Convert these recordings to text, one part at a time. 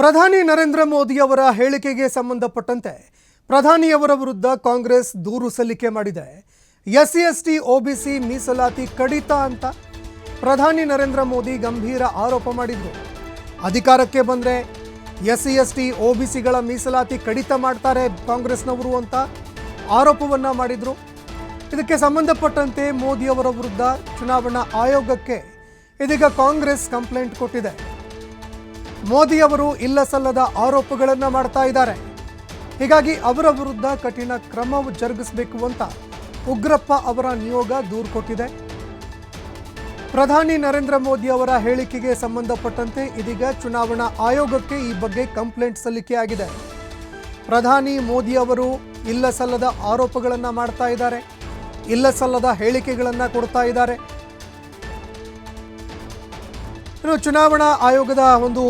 ಪ್ರಧಾನಿ ನರೇಂದ್ರ ಮೋದಿ ಅವರ ಹೇಳಿಕೆಗೆ ಸಂಬಂಧಪಟ್ಟಂತೆ ಪ್ರಧಾನಿಯವರ ವಿರುದ್ಧ ಕಾಂಗ್ರೆಸ್ ದೂರು ಸಲ್ಲಿಕೆ ಮಾಡಿದೆ. S C S T OBC ಮೀಸಲಾತಿ ಕಡಿತ ಅಂತ ಪ್ರಧಾನಿ ನರೇಂದ್ರ ಮೋದಿ ಗಂಭೀರ ಆರೋಪ ಮಾಡಿದ್ರು. ಅಧಿಕಾರಕ್ಕೆ ಬಂದರೆ ಎಸ್ ಸಿ ಎಸ್ ಟಿ ಒಬಿಸಿಗಳ ಮೀಸಲಾತಿ ಕಡಿತ ಮಾಡ್ತಾರೆ ಕಾಂಗ್ರೆಸ್ನವರು ಅಂತ ಆರೋಪವನ್ನು ಮಾಡಿದರು. ಇದಕ್ಕೆ ಸಂಬಂಧಪಟ್ಟಂತೆ ಮೋದಿಯವರ ವಿರುದ್ಧ ಚುನಾವಣಾ ಆಯೋಗಕ್ಕೆ ಇದೀಗ ಕಾಂಗ್ರೆಸ್ ಕಂಪ್ಲೇಂಟ್ ಕೊಟ್ಟಿದೆ. ಮೋದಿಯವರು ಇಲ್ಲ ಸಲ್ಲದ ಆರೋಪಗಳನ್ನು ಮಾಡ್ತಾ ಇದ್ದಾರೆ. ಹೀಗಾಗಿ ಅವರ ವಿರುದ್ಧ ಕಠಿಣ ಕ್ರಮ ಜರುಗಿಸಬೇಕು ಅಂತ ಉಗ್ರಪ್ಪ ಅವರ ನಿಯೋಗ ದೂರು ಕೊಟ್ಟಿದೆ. ಪ್ರಧಾನಿ ನರೇಂದ್ರ ಮೋದಿ ಅವರ ಹೇಳಿಕೆಗೆ ಸಂಬಂಧಪಟ್ಟಂತೆ ಇದೀಗ ಚುನಾವಣಾ ಆಯೋಗಕ್ಕೆ ಈ ಬಗ್ಗೆ ಕಂಪ್ಲೇಂಟ್ ಸಲ್ಲಿಕೆಯಾಗಿದೆ ಪ್ರಧಾನಿ ಮೋದಿ ಅವರು ಇಲ್ಲ ಸಲ್ಲದ ಆರೋಪಗಳನ್ನು ಮಾಡ್ತಾ ಇದ್ದಾರೆ. ಇಲ್ಲ ಸಲ್ಲದ ಹೇಳಿಕೆಗಳನ್ನು ಕೊಡ್ತಾ ಇದ್ದಾರೆ. ಇನ್ನು ಚುನಾವಣಾ ಆಯೋಗದ ಒಂದು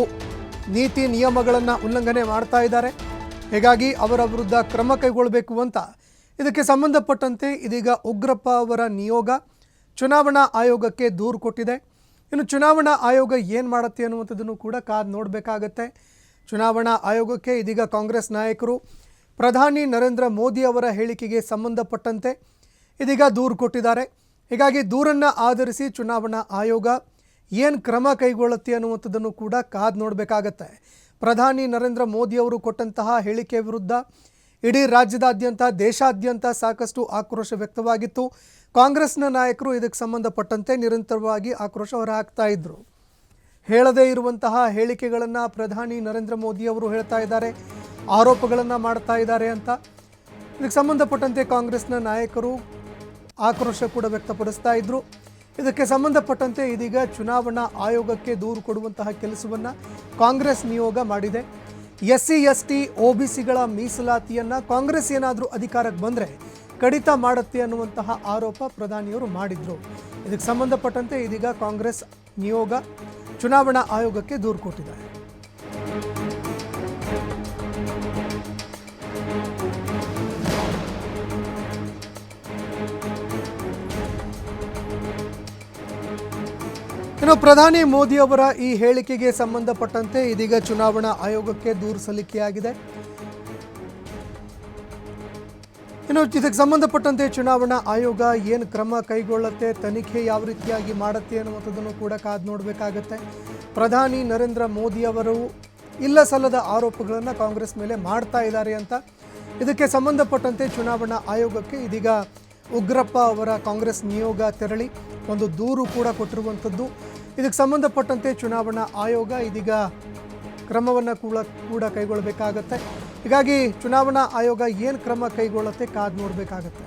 ನೀತಿ ನಿಯಮಗಳನ್ನು ಉಲ್ಲಂಘನೆ ಮಾಡ್ತಾ ಇದ್ದಾರೆ. ಹೀಗಾಗಿ ಅವರ ವಿರುದ್ಧ ಕ್ರಮ ಕೈಗೊಳ್ಳಬೇಕು ಅಂತ. ಇದಕ್ಕೆ ಸಂಬಂಧಪಟ್ಟಂತೆ ಇದೀಗ ಉಗ್ರಪ್ಪ ಅವರ ನಿಯೋಗ ಚುನಾವಣಾ ಆಯೋಗಕ್ಕೆ ದೂರು ಕೊಟ್ಟಿದೆ. ಇನ್ನು ಚುನಾವಣಾ ಆಯೋಗ ಏನು ಮಾಡುತ್ತೆ ಅನ್ನುವಂಥದ್ದನ್ನು ಕೂಡ ಕಾದು ನೋಡಬೇಕಾಗತ್ತೆ. ಚುನಾವಣಾ ಆಯೋಗಕ್ಕೆ ಇದೀಗ ಕಾಂಗ್ರೆಸ್ ನಾಯಕರು, ಪ್ರಧಾನಿ ನರೇಂದ್ರ ಮೋದಿ ಅವರ ಹೇಳಿಕೆಗೆ ಸಂಬಂಧಪಟ್ಟಂತೆ ಇದೀಗ ದೂರು ಕೊಟ್ಟಿದ್ದಾರೆ. ಹೀಗಾಗಿ ದೂರನ್ನು ಆಧರಿಸಿ ಚುನಾವಣಾ ಆಯೋಗ ಏನು ಕ್ರಮ ಕೈಗೊಳ್ಳುತ್ತೆ ಅನ್ನುವಂಥದ್ದನ್ನು ಕೂಡ ಕಾದು ನೋಡಬೇಕಾಗತ್ತೆ. ಪ್ರಧಾನಿ ನರೇಂದ್ರ ಮೋದಿ ಅವರು ಕೊಟ್ಟಂತಹ ಹೇಳಿಕೆ ವಿರುದ್ಧ ಇಡೀ ರಾಜ್ಯದಾದ್ಯಂತ, ದೇಶಾದ್ಯಂತ ಸಾಕಷ್ಟು ಆಕ್ರೋಶ ವ್ಯಕ್ತವಾಗಿತ್ತು. ಕಾಂಗ್ರೆಸ್ನ ನಾಯಕರು ಇದಕ್ಕೆ ಸಂಬಂಧಪಟ್ಟಂತೆ ನಿರಂತರವಾಗಿ ಆಕ್ರೋಶ ಹೊರಹಾಕ್ತಾ ಇದ್ದರು ಹೇಳದೇ ಇರುವಂತಹ ಹೇಳಿಕೆಗಳನ್ನು ಪ್ರಧಾನಿ ನರೇಂದ್ರ ಮೋದಿ ಅವರು ಹೇಳ್ತಾ ಇದ್ದಾರೆ, ಆರೋಪಗಳನ್ನು ಮಾಡ್ತಾ ಇದ್ದಾರೆ ಅಂತ. ಇದಕ್ಕೆ ಸಂಬಂಧಪಟ್ಟಂತೆ ಕಾಂಗ್ರೆಸ್ನ ನಾಯಕರು ಆಕ್ರೋಶ ಕೂಡ ವ್ಯಕ್ತಪಡಿಸ್ತಾ ಇದ್ರು. ಇದಕ್ಕೆ ಸಂಬಂಧಪಟ್ಟಂತೆ ಇದೀಗ ಚುನಾವಣಾ ಆಯೋಗಕ್ಕೆ ದೂರು ಕೊಡುವಂತಹ ಕೆಲಸವನ್ನು ಕಾಂಗ್ರೆಸ್ ನಿಯೋಗ ಮಾಡಿದೆ. S C S T O B ಸಿಗಳ ಮೀಸಲಾತಿಯನ್ನು ಕಾಂಗ್ರೆಸ್ ಏನಾದರೂ ಅಧಿಕಾರಕ್ಕೆ ಬಂದರೆ ಕಡಿತ ಮಾಡುತ್ತೆ ಅನ್ನುವಂತಹ ಆರೋಪ ಪ್ರಧಾನಿಯವರು ಮಾಡಿದ್ರು. ಇದಕ್ಕೆ ಸಂಬಂಧಪಟ್ಟಂತೆ ಇದೀಗ ಕಾಂಗ್ರೆಸ್ ನಿಯೋಗ ಚುನಾವಣಾ ಆಯೋಗಕ್ಕೆ ದೂರು ಕೊಟ್ಟಿದ್ದಾರೆ. ಇನ್ನು ಪ್ರಧಾನಿ ಮೋದಿ ಅವರ ಈ ಹೇಳಿಕೆಗೆ ಸಂಬಂಧಪಟ್ಟಂತೆ ಇದೀಗ ಚುನಾವಣಾ ಆಯೋಗಕ್ಕೆ ದೂರು ಸಲ್ಲಿಕೆಯಾಗಿದೆ. ಇನ್ನು ಇದಕ್ಕೆ ಸಂಬಂಧಪಟ್ಟಂತೆ ಚುನಾವಣಾ ಆಯೋಗ ಏನು ಕ್ರಮ ಕೈಗೊಳ್ಳುತ್ತೆ, ತನಿಖೆ ಯಾವ ರೀತಿಯಾಗಿ ಮಾಡುತ್ತೆ ಅನ್ನುವಂಥದ್ದನ್ನು ಕೂಡ ಕಾದು ನೋಡಬೇಕಾಗತ್ತೆ. ಪ್ರಧಾನಿ ನರೇಂದ್ರ ಮೋದಿ ಅವರು ಇಲ್ಲ ಸಲ್ಲದ ಆರೋಪಗಳನ್ನು ಕಾಂಗ್ರೆಸ್ ಮೇಲೆ ಮಾಡ್ತಾ ಇದ್ದಾರೆ ಅಂತ. ಇದಕ್ಕೆ ಸಂಬಂಧಪಟ್ಟಂತೆ ಚುನಾವಣಾ ಆಯೋಗಕ್ಕೆ ಇದೀಗ ಉಗ್ರಪ್ಪ ಅವರ ಕಾಂಗ್ರೆಸ್ ನಿಯೋಗ ತೆರಳಿ. ಒಂದು ದೂರು ಕೂಡ ಕೊಟ್ಟಿರುವಂಥದ್ದು. ಇದಕ್ಕೆ ಸಂಬಂಧಪಟ್ಟಂತೆ ಚುನಾವಣಾ ಆಯೋಗ ಇದೀಗ ಕ್ರಮವನ್ನು ಕೂಡ ಕೂಡ ಕೈಗೊಳ್ಳಬೇಕಾಗತ್ತೆ. ಹೀಗಾಗಿ ಚುನಾವಣಾ ಆಯೋಗ ಏನು ಕ್ರಮ ಕೈಗೊಳ್ಳುತ್ತೆ ಕಾದು ನೋಡಬೇಕಾಗತ್ತೆ.